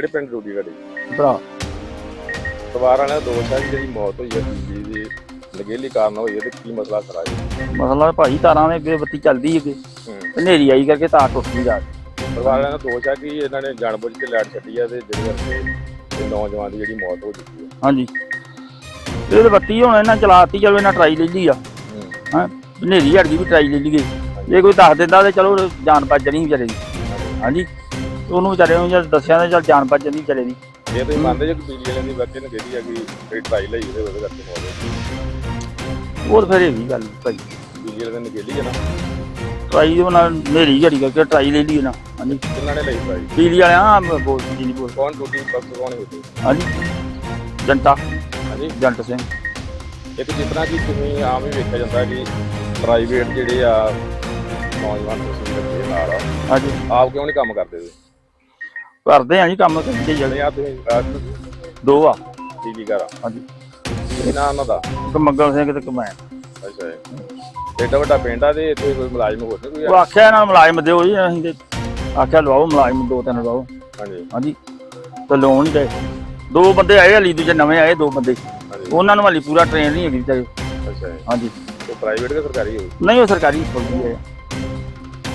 ਕਿਹੜੇ ਪਿੰਡ ਡਿਊਟੀ ਤੁਹਾਡੀ? ਭਰਾ। ਪਰਿਵਾਰ ਵਾਲਿਆਂ ਦਾ ਦੋਸ਼ ਹੈ ਕਿ ਜਿਹੜੀ ਮੌਤ ਹੋਈ ਹੈ ਬੀਬੀ ਦੀ ਨਗੇਲੀ ਕਾਰਨ ਹੋਈ ਹੈ ਤੇ ਕੀ ਮਸਲਾ ਖੜਾ ਹੈ ਮਸਲਾ ਭਾਈ ਤਾਰਾਂ ਦੇ ਅੱਗੇ ਬੱਤੀ ਚੱਲਦੀ ਅੱਗੇ। ਹੂੰ। ਤੇ ਹਨੇਰੀ ਆਈ ਕਰਕੇ ਤਾਰ ਟੁੱਟ ਗਈ ਰਾਤ ਪਰਿਵਾਰ ਵਾਲਿਆਂ ਦਾ ਦੋਸ਼ ਹੈ ਕਿ ਇਹਨਾਂ ਨੇ ਜਾਣਬੁੱਝ ਕੇ ਲਾਈਟ ਛੱਡੀ ਹੈ ਤੇ ਜਿਹਦੇ ਕਰਕੇ ਇਹ ਨੌਜਵਾਨ ਦੀ ਜਿਹੜੀ ਮੌਤ ਹੋ ਚੁੱਕੀ ਹੈ ਹਾਂਜੀ। ਇਹ ਤੇ ਬੱਤੀ ਹੁਣ ਇਹਨਾਂ ਚਲਾਤੀ ਚਲੋ ਇਹਨਾਂ ਟਰਾਈ ਲੈ ਲਈ ਆ। ਹੂੰ। ਹਨੇਰੀ ਹਟ ਗਈ ਵੀ ਟਰਾਈ ਲੈ ਲਈਏ। ਜੇ ਕੋਈ ਦੱਸ ਦਿੰਦਾ ਤੇ ਚਲੋ ਜਾਨ ਬਚ ਜਣੀ ਵਿਚਾਰੇ ਦੀ। ਹਾਂਜੀ। ਉਹਨੂੰ ਵਿਚਾਰੇ ਨੂੰ ਜਦ ਦੱਸਿਆ ਤਾਂ ਚਲ ਜਾਨ ਬਚ ਜਾਂਦੀ ਵਿਚਾਰੇ ਦੀ। ਇਹ ਤੁਸੀਂ ਮੰਨਦੇ ਜੇ ਕਿ ਬਿਜਲੀ ਵਾਲਿਆਂ ਦੀ ਵਰਤੇ ਨਗੇਲੀ ਹੈ ਕਿ ਜਿਹੜੀ ਟਰਾਈ ਲਈ ਉਹਦੇ ਉਹਦੇ ਕਰਕੇ ਮੌਤ ਹੋਈ ਹੋਰ ਫਿਰ ਇਹ ਵੀ ਗੱਲ ਭਾਈ। ਬਿਜਲੀ ਵਾਲਿਆਂ ਦੀ ਨਗੇਲੀ ਹੈ ਨਾ? ਟਰਾਈ ਦੇ ਨਾਲ ਹਨੇਰੀ ਝੜੀ ਕਰਕੇ ਟਰਾਈ ਲੈ ਲਈ ਨਾ ਹਾਂਜੀ। ਕਿੰਨਾਂ ਨੇ ਲਈ ਟਰਾਈ ਬਿਜਲੀ ਵਾਲਿਆਂ ਆ ਬੋਲ ਜੀ ਨਹੀਂ ਬੋਲ। ਕੌਣ ਡਿਊਟੀ ਪਰਸ ਕੌਣ ਹੋਈ? ਹਾਂਜੀ। ਜੰਟਾ। ਹਾਂਜੀ। ਜੰਟ ਸਿੰਘ। ਇੱਕ ਜਿਸ ਤਰ੍ਹਾਂ ਕਿ ਤੁਸੀਂ ਆਮ ਹੀ ਵੇਖਿਆ ਜਾਂਦਾ ਕਿ ਪ੍ਰਾਈਵੇਟ ਜਿਹੜੇ ਆ ਨੌਜਵਾਨ ਤੁਸੀਂ ਲੱਗੇ ਨਾਲ ਆ, ਹਾਂਜੀ। ਆਪ ਕਿਉਂ ਨਹੀਂ ਕੰਮ ਕਰਦੇ? ਤੁਸੀਂ ਕਰਦੇ ਆ ਜੀ ਕੰਮ ਕਰਦੇ ਜਿਹੜੇ ਆ ਦੋ ਆ। ਕੀ ਕਰਾ ਹਾਂਜੀ। ਕੀ ਨਾਂ ਉਹਨਾਂ ਦਾ? ਇੱਕ ਮੰਗਲ ਸਿੰਘ ਤੇ ਕਮੈਨ ਅੱਛਾ ਜੀ। ਏਡਾ ਵੱਡਾ ਪਿੰਡ ਆ ਤੇ ਇੱਥੇ ਕੋਈ ਮੁਲਾਜ਼ਮ ਹੋਰ ਨਹੀਂ ਕੋਈ ਉਹ ਆਖਿਆ ਇਹਨਾਂ ਨੂੰ ਮੁਲਾਜ਼ਮ ਦਿਓ ਜੀ ਅਸੀਂ ਤੇ ਆਖਿਆ ਲਵਾਓ ਮੁਲਾਜ਼ਮ ਦੋ ਤਿੰਨ ਲਵਾਓ। ਹਾਂਜੀ। ਹਾਂਜੀ। ਤੇ ਲੋਨ ਦੇ ਦੋ ਬੰਦੇ ਆਏ ਹਲੀ ਦੂਜੇ ਨਵੇਂ ਆਏ ਦੋ ਬੰਦੇ। ਉਹਨਾਂ ਨੂੰ ਹਲੀ ਪੂਰਾ ਟ੍ਰੇਨ ਨਹੀਂ ਹੈਗੀ ਵਿਚਾਰੇ। ਅੱਛਾ ਹਾਂਜੀ। ਤੇ ਪ੍ਰਾਈਵੇਟ ਕਿ ਸਰਕਾਰੀ ਹੋਈ ਨਹੀਂ ਉਹ ਸਰਕਾਰੀ ਫੌਜੀ ਹੈ।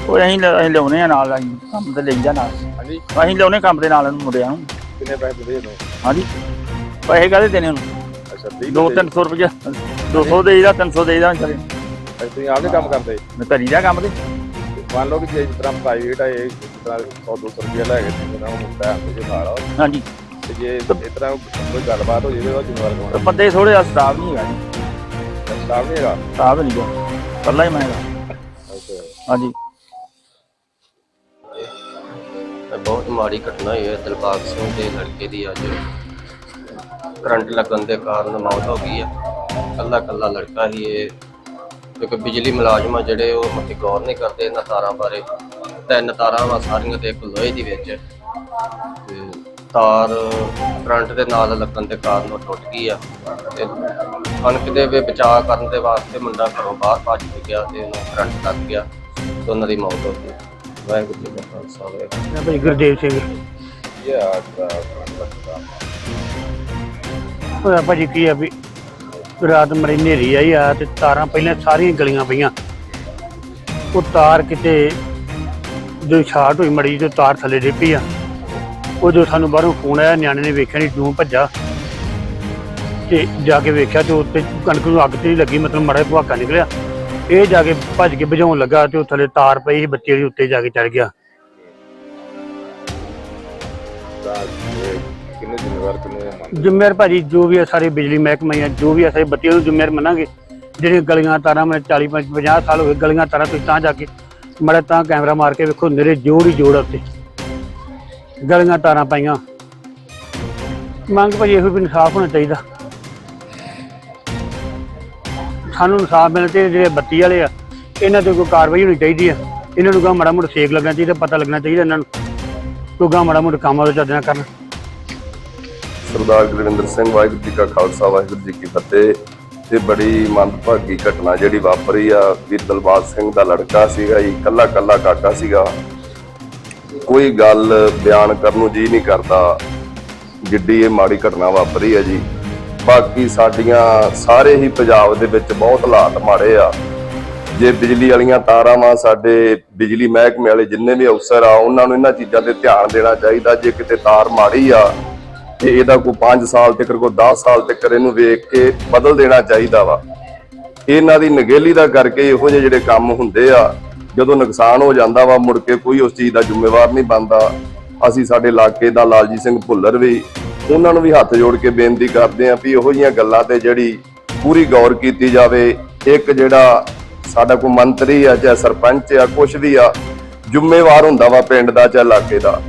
ਉਹ ਅਸੀਂ ਅਸੀਂ ਲਿਆਉਨੇ ਆ ਨਾਲ ਅਸੀਂ ਕੰਮ ਤੇ ਲਈਦਾ ਨਾਲ। ਹਾਂਜੀ। ਅਸੀਂ ਲਿਆਉਨੇ ਕੰਮ ਦੇ ਨਾਲ ਇਹਨੂੰ ਮੁੰਡਿਆਂ ਨੂੰ। ਕਿੰਨੇ ਪੈਸੇ ਦਿੰਦੇ ਇਹਨੂੰ ਹਾਂਜੀ। ਪੈਸੇ ਕਾਹਦੇ ਦੇਣੇ ਉਹਨੂੰ? ਅੱਛਾ 30 ਦੋ ਤਿੰਨ ਸੌ ਰੁਪਏ 200 ਦੇਈਦਾ 300 ਦੇਈਦਾ ਅੱਛਾ, ਤੁਸੀਂ ਆਪ ਨਹੀਂ ਕੰਮ ਕਰਦੇ? ਮੈਂ ਕਰੀ ਦਾ ਕੰਮ ਤੇ। ਮੰਨ ਲਓ ਕਿ ਜੇ ਜਿਸ ਤਰ੍ਹਾਂ ਪ੍ਰਾਈਵੇਟ ਆ ਇਹ ਤਰ੍ਹਾਂ 100 200 ਰੁਪਏ ਲੈ ਕੇ ਜਿੰਨਾ ਉਹ ਮੁੰਡਾ ਹੈ ਜੋ ਨਾਲ ਆ, ਹਾਂਜੀ। ਤੇ ਜੇ ਇਸ ਤਰ੍ਹਾਂ ਕੋਈ ਗੱਲਬਾਤ ਹੋ ਜਾਵੇ ਤਾਂ ਜ਼ਿੰਮੇਵਾਰ ਕੌਣ ਤੇ ਬੰਦੇ ਥੋੜੇ ਜਿਹਾ ਸਟਾਫ ਨਹੀਂ ਹੈਗਾ ਜੀ। ਸਟਾਫ ਨਹੀਂ ਹੈਗਾ? ਸਟਾਫ ਨਹੀਂ ਗਾ ਕੱਲਾ ਹੀ ਮੈਂ ਹੈਗਾ। ਅੱਛਾ। ਹਾਂਜੀ। ਬਹੁਤ ਮਾੜੀ ਘਟਨਾ ਹੋਈ ਹੈ। ਦਿਲਬਾਗ ਸਿੰਘ ਦੇ ਲੜਕੇ ਦੀ ਅੱਜ ਕਰੰਟ ਲੱਗਣ ਦੇ ਕਾਰਨ ਮੌਤ ਹੋ ਗਈ ਹੈ। ਕੱਲਾ ਕੱਲਾ ਲੜਕਾ ਹੀ ਇਹ, ਕਿਉਂਕਿ ਬਿਜਲੀ ਮੁਲਾਜ਼ਮ ਆ ਜਿਹੜੇ ਉਹ ਮਤੇ ਗੌਰ ਨਹੀਂ ਕਰਦੇ ਇਹਨਾਂ ਤਾਰਾਂ ਬਾਰੇ। ਤਿੰਨ ਤਾਰਾਂ ਵਾ ਸਾਰੀਆਂ ਤੇ ਇੱਕ ਲੋਹੇ ਦੀ ਵਿੱਚ। ਤੇ ਤਾਰ ਕਰੰਟ ਦੇ ਨਾਲ ਲੱਗਣ ਦੇ ਕਾਰਨ ਉਹ ਟੁੱਟ ਗਈ ਆ। ਤੇ ਕਣਕ ਦੇ ਵੀ ਬਚਾਅ ਕਰਨ ਦੇ ਵਾਸਤੇ ਮੁੰਡਾ ਘਰੋਂ ਬਾਹਰ ਭੱਜ ਕੇ ਗਿਆ ਤੇ ਉਹਨੂੰ ਕਰੰਟ ਲੱਗ ਗਿਆ ਤੇ ਉਹਨਾਂ ਦੀ ਮੌਤ ਹੋ ਗਈ। ਵਾਹਿਗੁਰੂ ਜੀ ਕਾ ਖਾਲਸਾ ਵਾਹਿਗੁਰੂ ਮੈਂ ਭਾਈ ਗੁਰਦੇਵ ਸਿੰਘ। ਇਹ ਆ ਜਿਹੜਾ ਹੋਇਆ ਭਾਜੀ ਕੀ ਆ ਵੀ ਰਾਤ ਮਰੀ ਹਨੇਰੀ ਆਈ ਆ ਤੇ ਤਾਰਾਂ ਪਹਿਲਾਂ ਸਾਰੀਆਂ ਗਲੀਆਂ ਪਈਆਂ। ਉਹ ਤਾਰ ਕਿਤੇ ਜੋ ਛਾਟ ਹੋਈ ਮੜੀ ਜੋ ਤਾਰ ਥੱਲੇ ਡਿੱਪੀ ਆ। ਉਹ ਜੋ ਸਾਨੂੰ ਬਾਹਰੋਂ ਫੋਨ ਆਇਆ, ਨਿਆਣੇ ਨੇ ਵੇਖਿਆ ਨਹੀਂ ਡੂੰ ਭੱਜਾ। ਤੇ ਜਾ ਕੇ ਵੇਖਿਆ ਤੇ ਉੱਤੇ ਕਣਕ ਨੂੰ ਅੱਗ ਤੇ ਲੱਗੀ, ਮਤਲਬ ਮੜਾ ਭਵਾਕਾ ਨਿਕਲਿਆ। ਇਹ ਜਾ ਕੇ ਭੱਜ ਕੇ ਬੁਝਾਉਣ ਲੱਗਾ ਤੇ ਉਹ ਥੱਲੇ ਤਾਰ ਪਈ ਸੀ ਬੱਤੀ ਵਾਲੀ ਉੱਤੇ ਜਾ ਕੇ ਚੜ ਗਿਆ। ਦਾ ਕਿੰਨੇ ਜ਼ਿੰਮੇਵਾਰ ਕਿੰਨੇ ਮੰਨਦੇ? ਜ਼ਿੰਮੇਵਾਰ ਭਾਜੀ ਜੋ ਵੀ ਆ ਸਾਰੇ ਬਿਜਲੀ ਮਹਿਕਮੇ ਆ ਜੋ ਵੀ ਆ ਸਾਰੇ ਬੱਤੀਆਂ ਨੂੰ ਜ਼ਿੰਮੇਵਾਰ ਮੰਨਾਂਗੇ। ਜਿਹੜੀਆਂ ਗਲੀਆਂ ਤਾਰਾਂ ਮੈਂ 40 50 ਸਾਲ ਹੋ ਗਏ ਗਲੀਆਂ ਤਾਰਾਂ ਤੁਸੀਂ ਤਾਂ ਜਾ ਕੇ ਮੜਾ ਤਾਂ ਕੈਮਰਾ ਮਾਰ ਕੇ ਵੇਖੋ ਨਰੇ ਜੋੜ ਹੀ ਜੋੜ ਉੱਤੇ। ਗਲੀਆਂ ਤਾਰਾਂ ਪਾਈਆਂ। ਮੰਗ ਭਾਜੀ ਇਹੋ ਵੀ ਇਨਸਾਫ ਹੋਣਾ ਚਾਹੀਦਾ। ਸਾਨੂੰ ਇਨਸਾਫ ਮਿਲਣਾ ਚਾਹੀਦਾ, ਜਿਹੜੇ ਬੱਤੀ ਵਾਲੇ ਆ, ਇਹਨਾਂ ਤੇ ਕੋਈ ਕਾਰਵਾਈ ਹੋਣੀ ਚਾਹੀਦੀ ਆ। ਇਹਨਾਂ ਨੂੰ ਗਾ ਮਾੜਾ ਮੋਟਾ ਸੇਕ ਲੱਗਣਾ ਚਾਹੀਦਾ, ਪਤਾ ਲੱਗਣਾ ਚਾਹੀਦਾ ਇਹਨਾਂ ਨੂੰ, ਕੋਈ ਗਾ ਮਾੜਾ ਮੋਟਾ ਕੰਮ ਆ ਚੱਜ ਨਾਲ ਕਰਨ। ਸਰਦਾਰ ਗੁਰਵਿੰਦਰ ਸਿੰਘ, ਵਾਹਿਗੁਰੂ ਜੀ ਕਾ ਖਾਲਸਾ, ਵਾਹਿਗੁਰੂ ਜੀ ਕੀ ਫਤਿਹ। ਤੇ ਬੜੀ ਮੰਦਭਾਗੀ ਘਟਨਾ ਜਿਹੜੀ ਵਾਪਰੀ ਆ ਵੀਰ ਦਲਬਾਗ ਸਿੰਘ ਦਾ ਲੜਕਾ ਸੀਗਾ ਜੀ ਕੱਲਾ ਕੱਲਾ ਕਾਕਾ ਸੀਗਾ। ਕੋਈ ਗੱਲ ਬਿਆਨ ਕਰਨ ਨੂੰ ਜੀ ਨਹੀਂ ਕਰਦਾ, ਜਿੱਡੀ ਇਹ ਮਾੜੀ ਘਟਨਾ ਵਾਪਰੀ ਆ ਜੀ। ਬਾਕੀ ਸਾਡੀਆਂ ਸਾਰੇ ਹੀ ਪੰਜਾਬ ਦੇ ਵਿੱਚ ਬਹੁਤ ਹਾਲਾਤ ਮਾੜੇ ਆ। ਜੇ ਬਿਜਲੀ ਵਾਲੀਆਂ ਤਾਰਾਂ ਵਾ ਸਾਡੇ ਬਿਜਲੀ ਮਹਿਕਮੇ ਵਾਲੇ ਜਿੰਨੇ ਵੀ ਅਫਸਰ ਆ, ਉਹਨਾਂ ਨੂੰ ਇਹਨਾਂ ਚੀਜ਼ਾਂ ਤੇ ਧਿਆਨ ਦੇਣਾ ਚਾਹੀਦਾ। ਜੇ ਕਿਤੇ ਤਾਰ ਮਾੜੀ ਆ, ਤੇ ਇਹਦਾ ਕੋਈ 5 ਸਾਲ ਤੱਕ, ਕੋਈ 10 ਸਾਲ ਤੱਕ ਇਹਨੂੰ ਵੇਖ ਕੇ ਬਦਲ ਦੇਣਾ ਚਾਹੀਦਾ ਵਾ। ਇਹਨਾਂ ਦੀ ਨਗੇਲੀ ਦਾ ਕਰਕੇ ਇਹੋ ਜਿਹੇ ਜਿਹੜੇ ਕੰਮ ਹੁੰਦੇ ਆ, ਜਦੋਂ ਨੁਕਸਾਨ ਹੋ ਜਾਂਦਾ ਵਾ, ਮੁੜ ਕੇ ਕੋਈ ਉਸ ਚੀਜ਼ ਦਾ ਜ਼ਿੰਮੇਵਾਰ ਨਹੀਂ ਬਣਦਾ। ਅਸੀਂ ਸਾਡੇ ਇਲਾਕੇ ਦਾ ਲਾਲਜੀਤ ਸਿੰਘ ਭੁੱਲਰ ਵੀ ਉਹਨਾਂ ਨੂੰ ਵੀ ਹੱਥ ਜੋੜ ਕੇ ਬੇਨਤੀ ਕਰਦੇ ਆਂ ਵੀ ਇਹੋ ਜਿਹੀਆਂ ਗੱਲਾਂ ਤੇ ਜਿਹੜੀ ਪੂਰੀ ਗੌਰ ਕੀਤੀ ਜਾਵੇ। ਇੱਕ ਜਿਹੜਾ ਸਾਡਾ ਕੋਈ ਮੰਤਰੀ ਆ ਚਾਹੇ ਸਰਪੰਚ ਆ, ਕੁਛ ਵੀ ਆ, ਜ਼ਿੰਮੇਵਾਰ ਹੁੰਦਾ ਵਾ ਪਿੰਡ ਦਾ ਚਾਹੇ ਇਲਾਕੇ ਦਾ।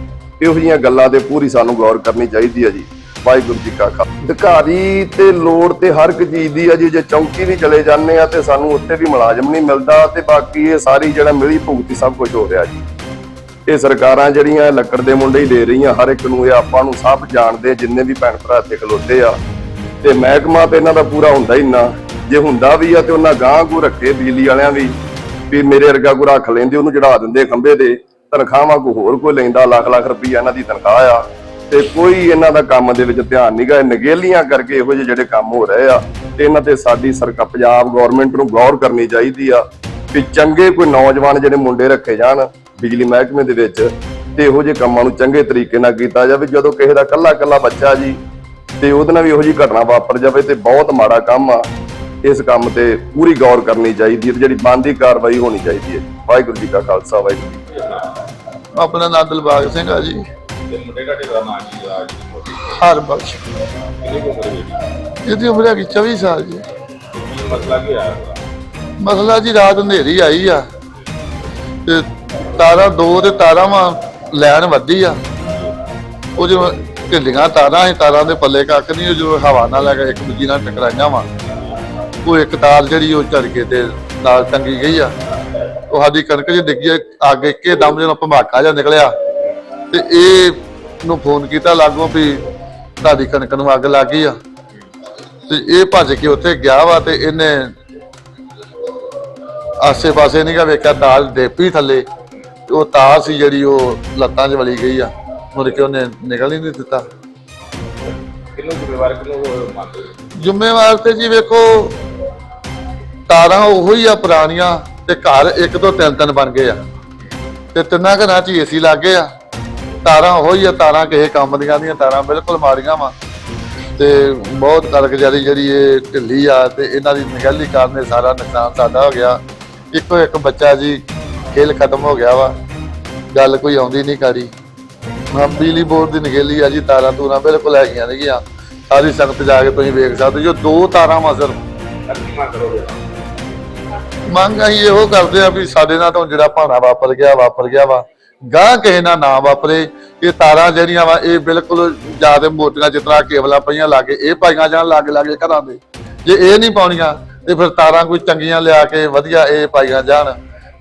ਇਹੋ ਜਿਹੀਆਂ ਗੱਲਾਂ ਤੇ ਪੂਰੀ ਸਾਨੂੰ ਗੌਰ ਕਰਨੀ ਚਾਹੀਦੀ ਆ ਜੀ। ਵਾਹਿਗੁਰੂ ਜੀ ਕਾ ਖਾਲਸਾ। ਅਧਿਕਾਰੀ ਤੇ ਲੋੜ ਤੇ ਹਰ ਇੱਕ ਚੀਜ਼ ਦੀ ਆ ਜੀ, ਜੇ ਚੌਂਕੀ ਵੀ ਚਲੇ ਜਾਂਦੇ ਆ ਤੇ ਸਾਨੂੰ ਉੱਥੇ ਵੀ ਮੁਲਾਜ਼ਮ ਨਹੀਂ ਮਿਲਦਾ ਤੇ ਬਾਕੀ ਇਹ ਸਾਰੀ ਜਿਹੜਾ ਮਿਲੀ ਭੁਗਤੀ ਸਭ ਕੁਝ ਹੋ ਰਿਹਾ ਜੀ। ਇਹ ਸਰਕਾਰਾਂ ਜਿਹੜੀਆਂ ਲੱਕੜ ਦੇ ਮੁੰਡੇ ਹੀ ਦੇ ਰਹੀਆਂ, ਹਰ ਇੱਕ ਨੂੰ ਇਹ ਆਪਾਂ ਨੂੰ ਸਭ ਜਾਣਦੇ, ਜਿੰਨੇ ਵੀ ਭੈਣ ਭਰਾ ਇੱਥੇ ਖਲੋਤੇ ਆ। ਤੇ ਮਹਿਕਮਾ ਤੇ ਇਹਨਾਂ ਦਾ ਪੂਰਾ ਹੁੰਦਾ ਹੀ ਨਾ ਜੇ ਹੁੰਦਾ ਵੀ ਆ ਤੇ ਉਹਨਾਂ ਗਾਂ ਕੋ ਰੱਖੇ ਬਿਜਲੀ ਵਾਲਿਆਂ ਵੀ ਵੀ ਮੇਰੇ ਵਰਗਾ ਕੋ ਰੱਖ ਲੈਂਦੇ, ਉਹਨੂੰ ਚੜਾ ਦਿੰਦੇ ਖੰਭੇ ਤੇ। ਤਨਖਾਹਾਂ ਕੋ ਹੋਰ ਕੋਈ ਲੈਂਦਾ, ਲੱਖ ਲੱਖ ਰੁਪਈਆ ਇਹਨਾਂ ਦੀ ਤਨਖਾਹ ਆ। ਤੇ ਕੋਈ ਇਹਨਾਂ ਦਾ ਕੰਮ ਦੇ ਵਿੱਚ ਧਿਆਨ ਨਹੀਂ ਗਾ ਨਗੇਲੀਆਂ ਕਰਕੇ ਇਹੋ ਜਿਹੇ ਜਿਹੜੇ ਕੰਮ ਹੋ ਰਹੇ ਆ। ਤੇ ਇਹਨਾਂ ਤੇ ਸਾਡੀ ਸਰਕਾਰ, ਪੰਜਾਬ ਗਵਰਨਮੈਂਟ ਨੂੰ ਗੌਰ ਕਰਨੀ ਚਾਹੀਦੀ ਆ। ਕਿ ਚੰਗੇ ਕੋਈ ਨੌਜਵਾਨ ਜਿਹੜੇ ਮੁੰਡੇ ਰੱਖੇ ਜਾਣ ਬਿਜਲੀ ਮਹਿਕਮੇ ਦੇ ਵਿੱਚ ਤੇ ਇਹੋ ਜਿਹੇ ਕੰਮਾਂ ਨੂੰ ਚੰਗੇ ਤਰੀਕੇ ਨਾਲ ਕੀਤਾ ਜਾਵੇ ਜਦੋਂ ਕਿਸੇ ਦਾ ਕੱਲਾ ਕੱਲਾ ਬੱਚਾ ਜੀ ਤੇ ਉਹਦੇ ਨਾਲ ਵੀ ਇਹੋ ਜਿਹੀ ਘਟਨਾ ਵਾਪਰ ਜਾਵੇ ਤੇ ਬਹੁਤ ਮਾੜਾ ਕੰਮ ਆ। ਇਸ ਕੰਮ ਤੇ ਪੂਰੀ ਗੌਰ ਕਰਨੀ ਚਾਹੀਦੀ ਹੈ ਤੇ ਜਿਹੜੀ ਬਣਦੀ ਕਾਰਵਾਈ ਹੋਣੀ ਚਾਹੀਦੀ ਹੈ। ਵਾਹਿਗੁਰੂ ਜੀ ਕਾ ਖਾਲਸਾ ਵਾਹਿਗੁਰੂ ਜੀ ਕੀ ਫਤਿਹ। ਆਪਣਾ ਨਾਮ ਦਿਲਬਾਗ ਸਿੰਘ ਆ ਜੀ। ਤੇ ਮੁੰਡੇ ਦਾ ਢੇਰਾ ਨਾਂ ਕੀ ਆ ਜੀ ਹਰ ਬਖਸ਼ ਇਹਦੀ ਉਮਰ ਹੈਗੀ 24 ਸਾਲ ਜੀ। ਮਸਲਾ ਕੀ ਆਇਆ ਉਹਦਾ? ਮਸਲਾ ਜੀ ਰਾਤ ਹਨੇਰੀ ਆਈ ਆ ਤੇ ਤਾਰਾਂ ਦੋ ਤੇ ਤਾਰਾਂ ਵਾ ਲੈਣ ਵੱਧੀ ਆ। ਉਹ ਜੋ ਢਿੱਲੀਆਂ ਤਾਰਾਂ ਸੀ, ਤਾਰਾਂ ਦੇ ਪੱਲੇ ਕੱਖ ਨਹੀਂ ਉਹ ਜੋ ਹਵਾ ਨਾਲ ਲੱਗਾ ਇੱਕ ਦੂਜੀ ਨਾਲ ਟਕਰਾਈਆਂ ਵਾ, ਉਹ ਇੱਕ ਤਾਰ ਜਿਹੜੀ ਉਹ ਝੜਕੇ ਤੇ ਨਾਲ ਟੰਗੀ ਗਈ ਆ। ਉਹ ਸਾਡੀ ਕਣਕ ਜੀ ਡਿੱਗੀ ਅੱਗ ਇੱਕੇ ਦਮ ਜਦੋਂ ਭਮਾਕਾ ਜਿਹਾ ਨਿਕਲਿਆ ਤੇ ਇਹ ਨੂੰ ਫੋਨ ਕੀਤਾ ਲਾਗੋਂ ਵੀ ਤੁਹਾਡੀ ਕਣਕ ਨੂੰ ਅੱਗ ਲੱਗ ਗਈ ਆ। ਤੇ ਇਹ ਭੱਜ ਕੇ ਉੱਥੇ ਗਿਆ ਵਾ ਤੇ ਇਹਨੇ ਆਸੇ ਪਾਸੇ ਨਹੀਂ ਗਾ ਵੇਖਿਆ ਤਾਰ ਡੇਪੀ ਥੱਲੇ ਤੇ ਉਹ ਤਾਰ ਸੀ ਜਿਹੜੀ ਉਹ ਲੱਤਾਂ 'ਚ ਵਲੀ ਗਈ ਆ। ਮੁੜ ਕੇ ਉਹਨੇ ਨਿਕਲ ਹੀ ਨਹੀਂ ਦਿੱਤਾ। ਜ਼ਿੰਮੇਵਾਰ ਮੰਨਦੇ ਤੇ ਜੀ ਵੇਖੋ ਤਾਰਾਂ ਉਹੋ ਹੀ ਆ ਪੁਰਾਣੀਆਂ ਤੇ ਘਰ ਇੱਕ ਤੋਂ ਤਿੰਨ ਤਿੰਨ ਬਣ ਗਏ ਆ। ਤੇ ਤਿੰਨਾਂ ਘਰਾਂ 'ਚ ਏਸੀ ਲੱਗੇ ਆ। ਤਾਰਾਂ ਉਹੋ ਹੀ ਆ ਤਾਰਾਂ ਕਿਸੇ ਕੰਮ ਦੀਆਂ ਦੀਆਂ ਤਾਰਾਂ ਬਿਲਕੁਲ ਮਾੜੀਆਂ ਵਾ। ਤੇ ਬਹੁਤ ਕਾਰਗੁਜ਼ਾਰੀ ਜਿਹੜੀ ਇਹ ਢਿੱਲੀ ਆ ਤੇ ਇਹਨਾਂ ਦੀ ਨਿਗਹਿਲੀ ਕਾਰਨ ਸਾਰਾ ਨੁਕਸਾਨ ਸਾਡਾ ਹੋ ਗਿਆ। ਇੱਕੋ ਇੱਕ ਬੱਚਾ ਜੀ ਖੇਲ ਖਤਮ ਹੋ ਗਿਆ ਵਾ। ਗੱਲ ਕੋਈ ਆਉਂਦੀ ਨਹੀਂ ਕਾੜੀ ਹਾਂ ਬਿਜਲੀ ਬੋਰਡ ਦੀ ਨਿਗਹਿਲੀ ਆ ਜੀ, ਤਾਰਾਂ ਤੂਰਾਂ ਬਿਲਕੁਲ ਹੈਗੀਆਂ ਨੇਗੀਆਂ। ਸਾਰੀ ਸੰਗਤ ਜਾ ਕੇ ਤੁਸੀਂ ਵੇਖ ਸਕਦੇ ਜੋ ਦੋ ਤਾਰਾਂ ਵਾ ਮੰਗ ਅਸੀਂ ਇਹੋ ਕਰਦੇ ਆ ਵੀ ਸਾਡੇ ਨਾਲ ਤਾਂ ਜਿਹੜਾ ਭਾਣਾ ਵਾਪਰ ਗਿਆ ਵਾਪਰ ਗਿਆ ਵਾ। ਗਾਂ ਕਿਸੇ ਨਾਲ ਨਾ ਵਾਪਰੇ। ਇਹ ਤਾਰਾਂ ਜਿਹੜੀਆਂ ਵਾ, ਇਹ ਬਿਲਕੁਲ ਜ਼ਿਆਦਾ ਮੋਟੀਆਂ ਜਿਸ ਤਰ੍ਹਾਂ ਕੇਬਲਾਂ ਪਈਆਂ ਲਾਗੇ, ਇਹ ਪਾਈਆਂ ਜਾਣ ਲਾਗੇ ਲਾਗੇ ਘਰਾਂ ਦੇ। ਜੇ ਇਹ ਨਹੀਂ ਪਾਉਣੀਆਂ ਤੇ ਫਿਰ ਤਾਰਾਂ ਕੋਈ ਚੰਗੀਆਂ ਲਿਆ ਕੇ ਵਧੀਆ ਇਹ ਪਾਈਆਂ ਜਾਣ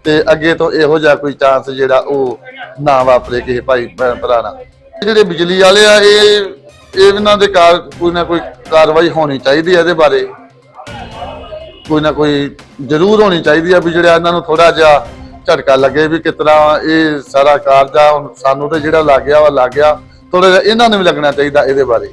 ਤੇ ਅੱਗੇ ਤੋਂ ਇਹੋ ਜਿਹਾ ਕੋਈ ਚਾਂਸ ਜਿਹੜਾ ਉਹ ਨਾ ਵਾਪਰੇ ਕਿਸੇ ਭਾਈ ਭਰਾ ਨਾਲ। ਜਿਹੜੇ ਬਿਜਲੀ ਵਾਲੇ ਆ, ਇਹ ਇਹਨਾਂ ਦੇ ਕਾਰ ਕੋਈ ਨਾ ਕੋਈ ਕਾਰਵਾਈ ਹੋਣੀ ਚਾਹੀਦੀ ਹੈ ਇਹਦੇ ਬਾਰੇ। ਕੋਈ ਨਾ ਕੋਈ ਜ਼ਰੂਰ ਹੋਣੀ ਚਾਹੀਦੀ ਆ ਵੀ ਜਿਹੜਾ ਇਹਨਾਂ ਨੂੰ ਥੋੜਾ ਜਿਹਾ ਝਟਕਾ ਲੱਗੇ ਵੀ ਕਿਸ ਤਰ੍ਹਾਂ ਇਹ ਸਾਰਾ ਕਾਰਜ ਆ ਸਾਨੂੰ ਤੇ ਜਿਹੜਾ ਲੱਗ ਗਿਆ ਵਾ ਲੱਗ ਗਿਆ। ਥੋੜਾ ਜਿਹਾ ਇਹਨਾਂ ਨੂੰ ਵੀ ਲੱਗਣਾ ਚਾਹੀਦਾ ਇਹਦੇ ਬਾਰੇ।